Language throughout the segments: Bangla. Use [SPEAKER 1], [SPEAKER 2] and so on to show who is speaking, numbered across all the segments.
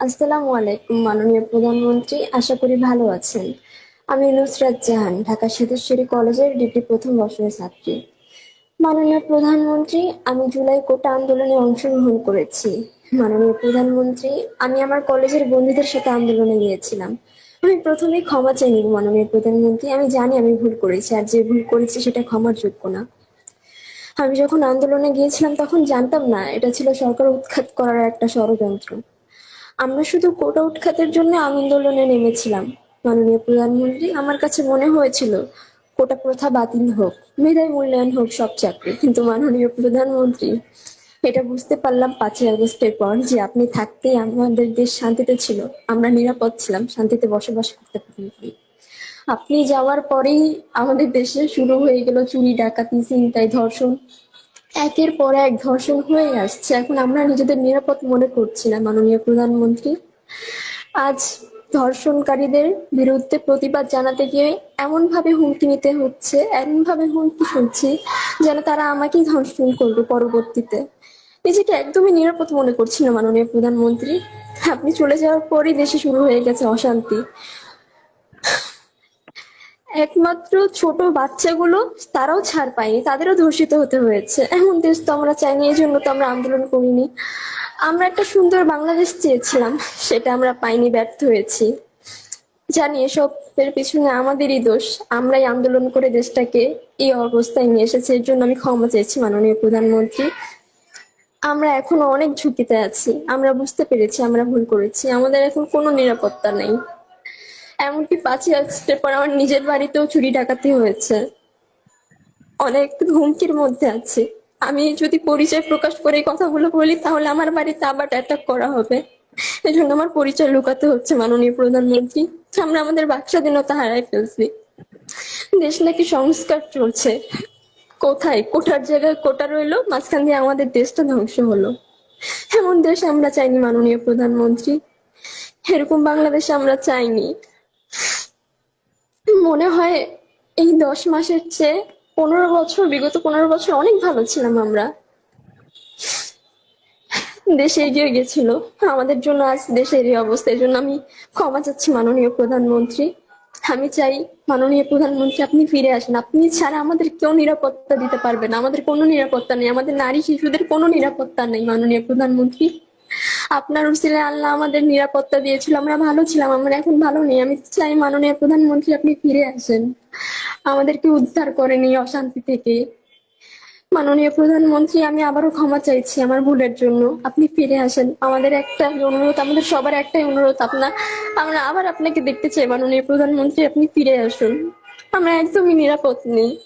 [SPEAKER 1] আসসালামু আলাইকুম, মাননীয় প্রধানমন্ত্রী। আশা করি ভালো আছেন। আমি নুসরাত জাহান, ঢাকা সিদ্ধেশ্বরী কলেজের ডিগ্রি প্রথম বর্ষের ছাত্রী। মাননীয় প্রধানমন্ত্রী, আমি জুলাই কোটা আন্দোলনে অংশগ্রহণ করেছি। মাননীয় প্রধানমন্ত্রী, আমি আমার কলেজের বন্ধুদের সাথে আন্দোলনে গিয়েছিলাম। আমি প্রথমে ক্ষমা চাই নিব মাননীয় প্রধানমন্ত্রী। আমি জানি আমি ভুল করেছি, আর যে ভুল করেছি সেটা ক্ষমার যোগ্য না। আমি যখন আন্দোলনে গিয়েছিলাম, তখন জানতাম না, এটা ছিল সরকার উৎখাত করার একটা ষড়যন্ত্র। আমরা শুধু কোটা উৎখাতের জন্য আন্দোলনে নেমেছিলাম। মাননীয় প্রধানমন্ত্রী আমার কাছে মনে হয়েছিল, কোটা প্রথা বাতিল হোক মেধায় মূল্যায়ন হোক সব চাকরি। কিন্তু মাননীয় প্রধানমন্ত্রী এটা বুঝতে পারলাম পাঁচই আগস্টের পর যে আপনি থাকতেই আমাদের দেশ শান্তিতে ছিল, আমরা নিরাপদ ছিলাম, শান্তিতে বসবাস করতে পারি আপনি যাওয়ার পরেই আমাদের দেশে শুরু হয়ে গেল চুরি, ডাকাতি চিন্তায় ধর্ষণ। একের পর এক ধর্ষণ হয়ে আসছে। এখন আমরা নিজেদের নিরাপদ মনে করছি না, মাননীয় প্রধানমন্ত্রী। আজ ধর্ষণকারীদের বিরুদ্ধে প্রতিবাদ জানাতে গিয়ে এমন ভাবে হুমকি নিতে হচ্ছে এমন ভাবে হুমকি শুনছি যেন তারা আমাকেই ধর্ষণ করবে পরবর্তীতে। নিজেকে একদমই নিরাপদ মনে করছি না, মাননীয় প্রধানমন্ত্রী। আপনি চলে যাওয়ার পরই দেশে শুরু হয়ে গেছে অশান্তি। একমাত্র ছোট বাচ্চাগুলো তারাও ছাড় পায়নি, তাদেরও ধর্ষিত হতে হয়েছে। এমন দেশ তো আমরা চাইনি, এই জন্য তো আমরা আন্দোলন করিনি। আমরা একটা সুন্দর বাংলাদেশ চেয়েছিলাম, সেটা আমরা পাইনি, ব্যর্থ হয়েছি। জানি এসবের পিছনে আমাদেরই দোষ, আমরাই আন্দোলন করে দেশটাকে এই অবস্থায় নিয়ে এসেছি, এর জন্য আমি ক্ষমা চেয়েছি মাননীয় প্রধানমন্ত্রী। আমরা এখনও অনেক ঝুঁকিতে আছি, আমরা বুঝতে পেরেছি, আমরা ভুল করেছি, আমাদের এখন কোনো নিরাপত্তা নেই। এমনকি পাঁচই আগস্টের পর আমার নিজের বাড়িতেও চুরি ডাকাতি হয়েছে। অনেক হুমকির মধ্যে আছি। আমি যদি পরিচয় প্রকাশ করে কথাগুলো বলি, তাহলে আমার বাড়িতে আবার অ্যাটাক করা হবে। এই জন্য আমার পরিচয় লুকাতে হচ্ছে মাননীয় প্রধানমন্ত্রী। আমরা আমাদের বাক স্বাধীনতা হারাই ফেলছি। দেশ নাকি সংস্কার চলছে। কোথায়? কোটার জায়গায় কোটা রইল, মাঝখান দিয়ে আমাদের দেশটা ধ্বংস হলো। এমন দেশ আমরা চাইনি, মাননীয় প্রধানমন্ত্রী। এরকম বাংলাদেশ আমরা চাইনি। মনে হয় এই দশ মাসের চেয়ে পনেরো বছর, বিগত পনেরো বছর অনেক ভালো ছিলাম আমরা। দেশে এগিয়ে গেছিল। আমাদের জন্য আজ দেশের এই অবস্থা জন্য আমি ক্ষমা চাচ্ছি মাননীয় প্রধানমন্ত্রী। আমি চাই মাননীয় প্রধানমন্ত্রী, আপনি ফিরে আসেন। আপনি ছাড়া আমাদের কেউ নিরাপত্তা দিতে পারবে না। আমাদের কোনো নিরাপত্তা নেই। আমাদের নারী শিশুদের কোনো নিরাপত্তা নেই, মাননীয় প্রধানমন্ত্রী। আপনার উসিলে আল্লাহ আমাদের নিরাপত্তা দিয়েছিল, আমরা ভালো ছিলাম, আমরা এখন ভালো নেই। আমি চাই মাননীয় প্রধানমন্ত্রী আপনি ফিরে আসেন। আমাদেরকে উদ্ধার করেন এই অশান্তি থেকে। মাননীয় প্রধানমন্ত্রী, আমি আবারও ক্ষমা চাইছি আমার ভুলের জন্য। আপনি ফিরে আসেন। আমাদের একটা অনুরোধ, আমাদের সবার একটাই অনুরোধ। আপনার আমরা আবার আপনাকে দেখতে চাই। মাননীয় প্রধানমন্ত্রী, আপনি ফিরে আসুন। আমরা একদমই নিরাপদ নেই।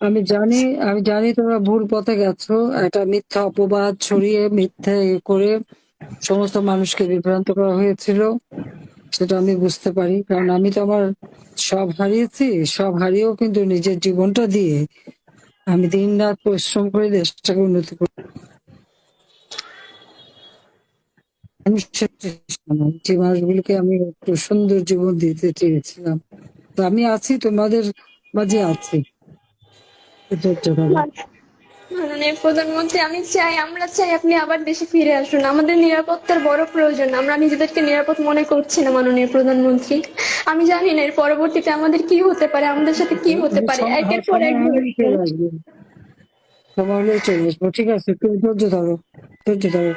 [SPEAKER 2] আমি জানি আমি জানি তোমরা ভুল পথে গেছো। একটা মিথ্যা অপবাদ ছড়িয়ে মিথ্যা করে সমস্ত মানুষকে বিভ্রান্ত করা হয়েছিল, সেটা আমি বুঝতে পারি। কারণ আমি তো আমার সব হারিয়েছি, সব হারিয়েও কিন্তু নিজের জীবনটা দিয়ে আমি দিন রাত পরিশ্রম করে দেশটাকে উন্নতি করি যে মানুষগুলোকে আমি একটু সুন্দর জীবন দিতে চেয়েছিলাম। তো আমি আছি, তোমাদের মাঝে আছি।
[SPEAKER 1] মাননীয় প্রধানমন্ত্রী আমি চাই আমরা চাই আপনি আবার দেশে ফিরে আসুন। আমাদের নিরাপত্তার বড় প্রয়োজন আমরা নিজেদেরকে নিরাপদ মনে করছি না মাননীয় প্রধানমন্ত্রী। আমি জানি না এর পরবর্তীতে আমাদের কি হতে পারে আমাদের সাথে কি হতে পারে একের পর এক
[SPEAKER 2] সময় হলে চলে আসবে ঠিক আছে তুমি ধৈর্য ধরো ধৈর্য ধরো।